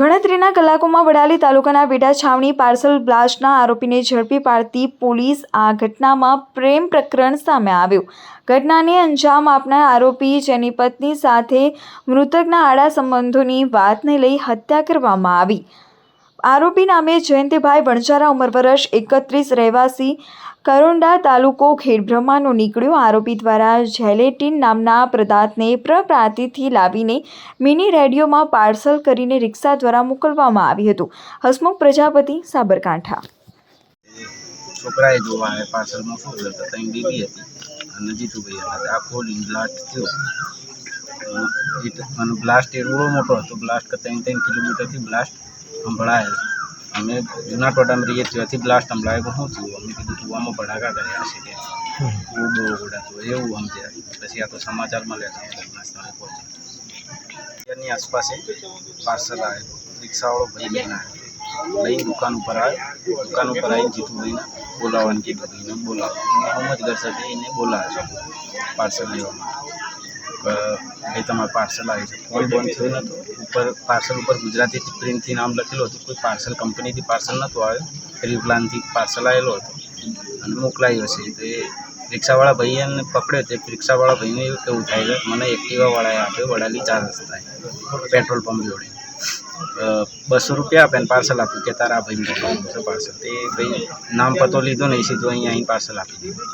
ગણતરીના કલાકોમાં વડાલી તાલુકાના પેટા છાવણી પાર્સલ બ્લાસ્ટના આરોપીને ઝડપી પાડતી પોલીસ આ ઘટનામાં પ્રેમ પ્રકરણ સામે આવ્યું. ઘટનાને અંજામ આપનાર આરોપી જેની પત્ની સાથે મૃતકના આડા સંબંધોની વાતને લઈ હત્યા કરવામાં આવી. આરોપી નામે જયંતિભાઈ વણજારા ઉંમર વર્ષ એકત્રીસ રહેવાસી કરોંડા તાલુકો ખેડબ્રહ્માનો નીકળ્યો. આરોપી દ્વારા જેલેટીન નામના પદાર્થને પ્રપ્રાતિથી લાવીને મિની રેડિયોમાં પાર્સલ કરીને રિક્ષા દ્વારા મોકલવામાં આવ્યું હતું. હસમુખ પ્રજાપતિ, સાબરકાંઠા. છોકરાએ જોવા આવે પાર્સલમાં શું છે તો ત્યાં બેબી હતી અને જીતુભાઈ હતા. આ ખોલી બ્લાસ્ટ થયો. એ અને બ્લાસ્ટ એવડો મોટો હતો. બ્લાસ્ટ કે ત્રણ ત્રણ કિલોમીટરથી બ્લાસ્ટ સંભળાય. અમે જૂના ટોટામાં રહીએ ત્યાંથી બ્લાસ્ટ સંભળાય કે શું થયું અમે કીધું કૂવામાં ભડાકા કર્યા છે કે. બહુ બહુ ઉડાતું એવું સમજ્યા. પછી આ તો સમાચારમાં લેતા ઘટના સ્થળે પહોંચ્યા આસપાસ પાર્સલ આવે, રિક્ષાવાળો ભાઈ લઈને આવ્યો લઈને દુકાન ઉપર આવે. દુકાન ઉપર આવીને જીતુભાઈને બોલાવવાનું કીધું ભાઈને બોલાવો. મોહમ્મદ ગરસથી એને બોલાવે પાર્સલ લેવા ભાઈ તમારું પાર્સલ આવી છે. ફોન બંધ થયું નહોતો ઉપર પાર્સલ ઉપર ગુજરાતીથી પ્રિન્ટથી નામ લખેલું હતું, કોઈ પાર્સલ કંપનીથી પાર્સલ નહોતું આવ્યું. ફ્રી પ્લાનથી પાર્સલ આવેલો હતો અને મોકલાયો છે. તો એ રિક્ષાવાળા ભાઈએ એને પકડ્યો તે રિક્ષાવાળા ભાઈને કેવું થાય છે મને એક્ટિવાવાળાએ આપ્યો, વડાલી ચાર રસ્તાએ, પેટ્રોલ પંપ જોડે. બસો રૂપિયા આપે ને પાર્સલ આપ્યું કે તારા ભાઈને છે પાર્સલ તે ભાઈ નામ પતો લીધો ને એ સીધો અહીંયા અહીં પાર્સલ આપી દીધું.